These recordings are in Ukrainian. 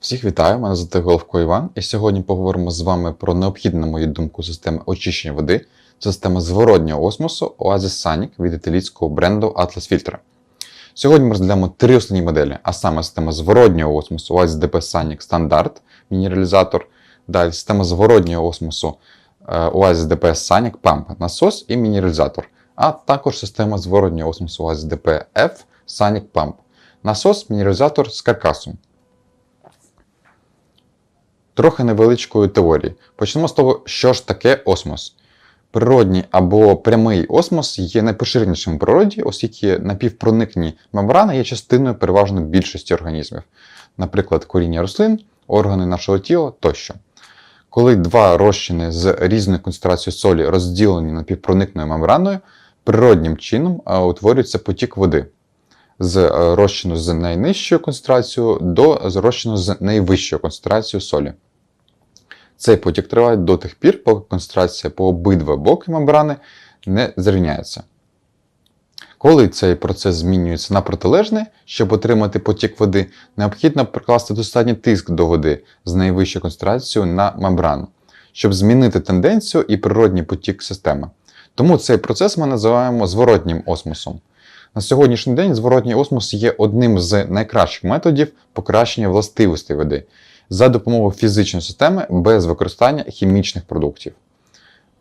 Всіх вітаю, мене звати Головко Іван, і сьогодні поговоримо з вами про необхідну, на мою думку, систему очищення води. Система зворотнього осмосу Oasis Sanic від італійського бренду Atlas Filter. Сьогодні ми розглянемо три основні моделі, а саме система зворотнього осмосу Oasis DP Sanic Standard мінералізатор, далі система зворотнього осмосу Oasis DP Sanic Pump насос і мінералізатор, а також система зворотнього осмосу Oasis DP F Sanic Pump насос, мінералізатор з каркасом. Трохи невеличкої теорії. Почнемо з того, що ж таке осмос. Природній або прямий осмос є найпоширенішим в природі, оскільки напівпроникні мембрани є частиною переважно більшості організмів, наприклад, коріння рослин, органи нашого тіла тощо. Коли два розчини з різною концентрацією солі розділені напівпроникною мембраною, природнім чином е, утворюється потік води з е, розчину з найнижчою концентрацією до розчину з найвищою концентрацією солі. Цей потік триває до тих пір, поки концентрація по обидва боки мембрани не зрівняється. Коли цей процес змінюється на протилежний, щоб отримати потік води, необхідно прикласти достатній тиск до води з найвищою концентрацією на мембрану, щоб змінити тенденцію і природній потік системи. Тому цей процес ми називаємо зворотнім осмосом. На сьогоднішній день зворотній осмос є одним з найкращих методів покращення властивостей води за допомогою фізичної системи без використання хімічних продуктів.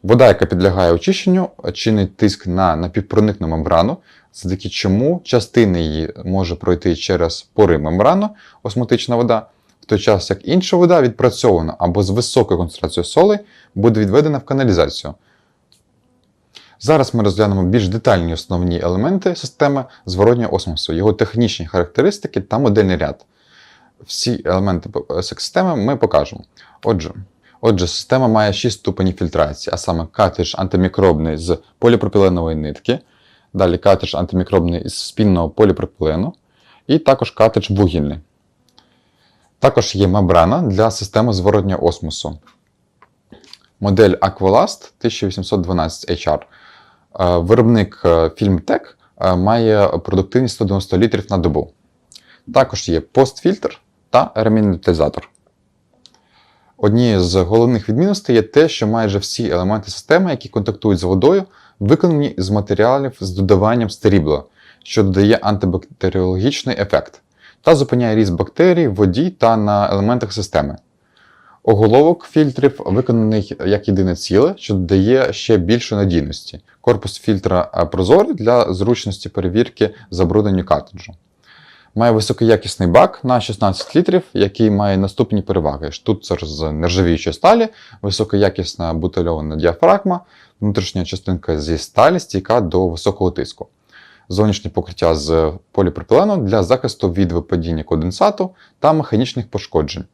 Вода, яка підлягає очищенню, чинить тиск на напівпроникну мембрану, завдяки чому частина її може пройти через пори мембрану, осмотична вода, в той час як інша вода відпрацьована або з високою концентрацією соли буде відведена в каналізацію. Зараз ми розглянемо більш детальні основні елементи системи зворотнього осмосу, його технічні характеристики та модельний ряд. Всі елементи системи ми покажемо. Отже, отже, система має 6 ступенів фільтрації, а саме картridж антимікробний з поліпропіленової нитки, далі картridж антимікробний з спільного поліпропілену, і також картридж вугільний. Також є мембрана для системи зворотнього осмосу. Модель Aqualast 1812 HR. Е, Виробник е, Filmtech е, має продуктивність 190 літрів на добу. Також є постфільтр та ремінітизатор. Однією з головних відмінностей є те, що майже всі елементи системи, які контактують з водою, виконані з матеріалів з додаванням стерібла, що додає антибактеріологічний ефект та зупиняє ріст бактерій в воді та на елементах системи. Оголовок фільтрів виконаний як єдине ціле, що додає ще більше надійності. Корпус фільтра е, прозорий для зручності перевірки забруднення картриджу. Має високоякісний бак на 16 літрів, який має наступні переваги: штуцер з нержавіючої сталі, високоякісна бутильована діафрагма, внутрішня частинка зі сталі стійка до високого тиску. Зовнішнє покриття з поліпропілену для захисту від випадіння конденсату та механічних пошкоджень.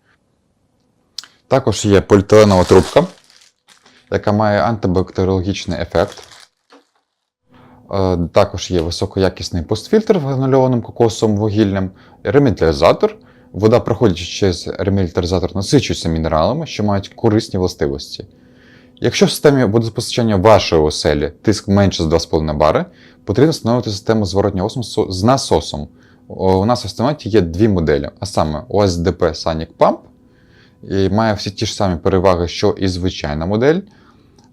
Також є поліетиленова трубка, яка має антибактеріологічний ефект. Е, Також є високоякісний постфільтр гранульованим кокосовим вугіллям, ремілітаризатор. Вода, проходячи через ремілітаризатор, насичується мінералами, що мають корисні властивості. Якщо в системі водопостачання вашої оселі тиск менше з 2,5 бари, потрібно встановити систему зворотнього осмосу з насосом. У нас в автоматі є дві моделі, а саме OSDP Sanic Pump і має всі ті ж самі переваги, що і звичайна модель,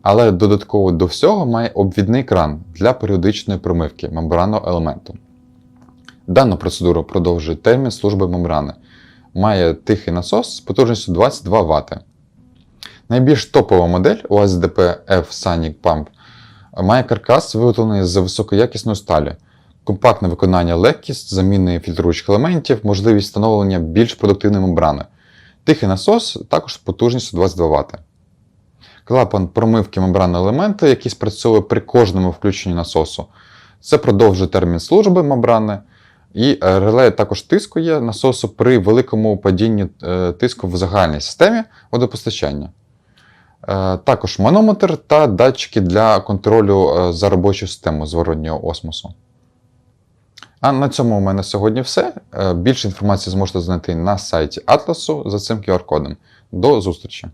але додатково до всього має обвідний кран для періодичної промивки мембранного елементу. Дану процедуру продовжує термін служби мембрани. Має тихий насос з потужністю 22 Вт. Найбільш топова модель OSDP F Sanic Pump має каркас, виготовлений з високоякісної сталі, компактне виконання легкість, заміни фільтруючих елементів, можливість встановлення більш продуктивної мембрани. Тихий насос також з потужністю 22 Вт. Клапан промивки мембранного елементу, який спрацьовує при кожному включенні насосу. Це продовжує термін служби мембрани. І е, реле також тиску є насосу при великому падінні е, тиску в загальній системі водопостачання. Е, Також манометр та датчики для контролю за робочу систему зворотнього осмосу. А на цьому у мене сьогодні все. Більше інформації зможете знайти на сайті Атласу за цим QR-кодом. До зустрічі!